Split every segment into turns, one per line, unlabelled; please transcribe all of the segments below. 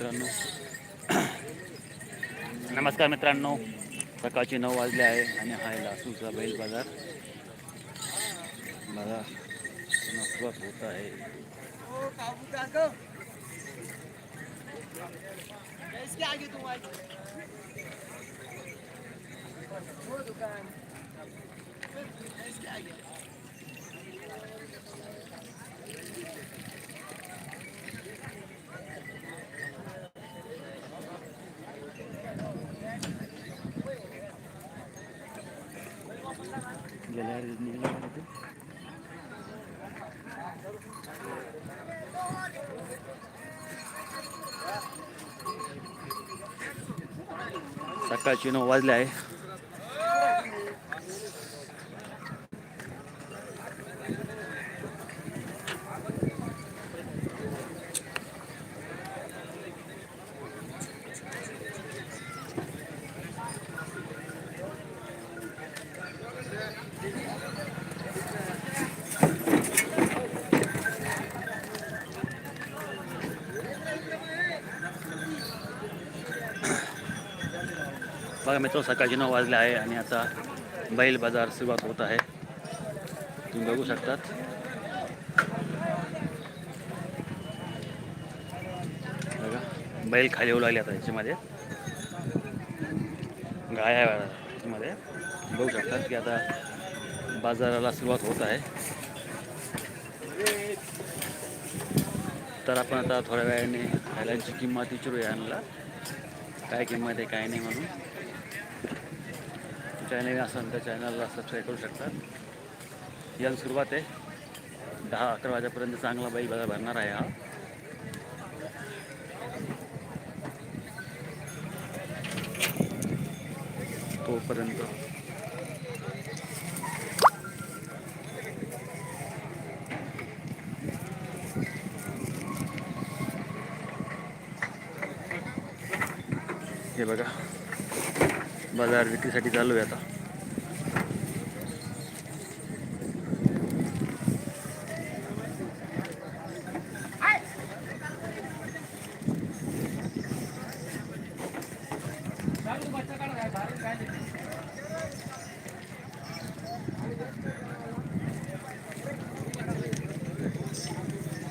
मित्रांनो. नमस्कार मित्रांनो. सकाळचे नऊ वाजले आहे आणि हा आहे बैल बाजार. मला सुरुवात होत आहे. सकाळची नऊ वाजले आहे. बघा मित्र सकाळचे नऊ वाजले आहे आणि आता बैल बाजार सुरुवात होत आहे. तुम्ही बघू शकतात. बघा बैल खाली येऊ लागले आता याच्यामध्ये. गाया याच्यामध्ये. बघू शकतात की आता बाजाराला सुरुवात होत आहे. तर आपण आता थोड्या वेळाने बैलांची किंमत विचारूया आणला काय किंमत आहे काय नाही म्हणून. चॅनल असेल तर चॅनलला सबस्क्राईब करू शकतात याला सुरुवात आहे. दहा अकरा वाजेपर्यंत चांगला बैल बाजार भरणार आहे हा. तोपर्यंत. हे बघा. बाजार विक्रीसाठी चालू आहे आता.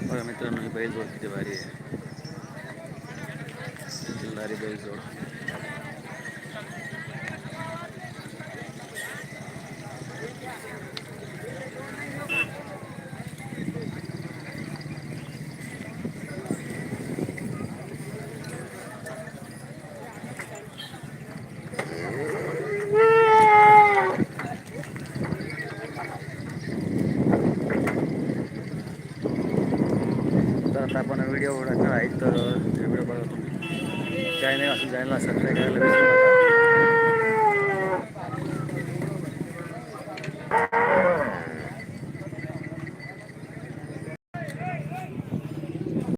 बघा मित्रांनो ही बैल जोड किती भारी आहे. भारी बैल जोड आता आपण व्हिडिओ टाकणार आहे तर व्हिडिओ बघा तुम्ही चॅनल असेल चॅनलला सबस्क्राईब करायला विसरू नका